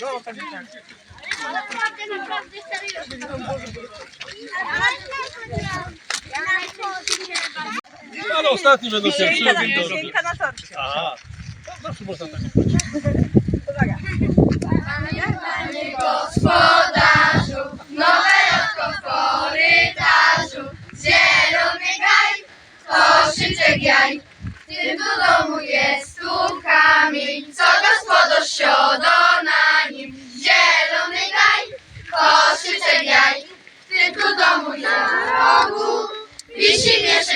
No, pewnie tak. Naprawdę, naprawdę serio. Ale ostatni będą się przyjemni. na torcie. Aha. To zawsze można tak. Uwaga. Panie Gospodzie.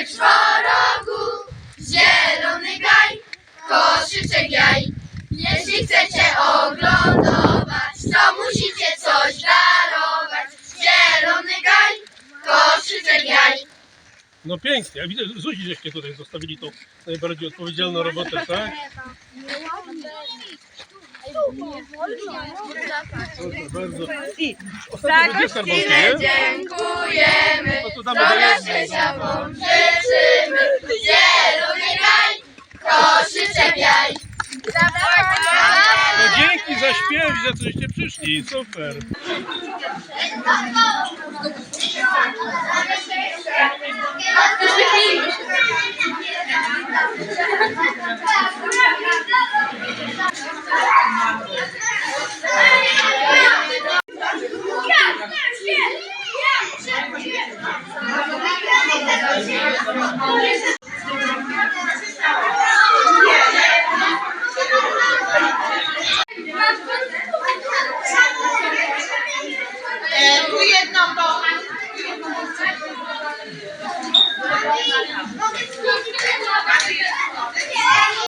W czworogu. Zielony gaj, koszyczek jaj. Jeśli chcecie oglądować, to musicie coś darować. Zielony gaj, koszyczek jaj. No pięknie. Ja widzę, Zuzi żeście tutaj zostawili tą najbardziej odpowiedzialną robotę, tak? Skarbonki, nie? Dziękujemy, to szczęścia wam życzymy. Zielony gaj, koszyczek jaj. No dzięki za śpiew za to, żeście przyszli. Super. নামটা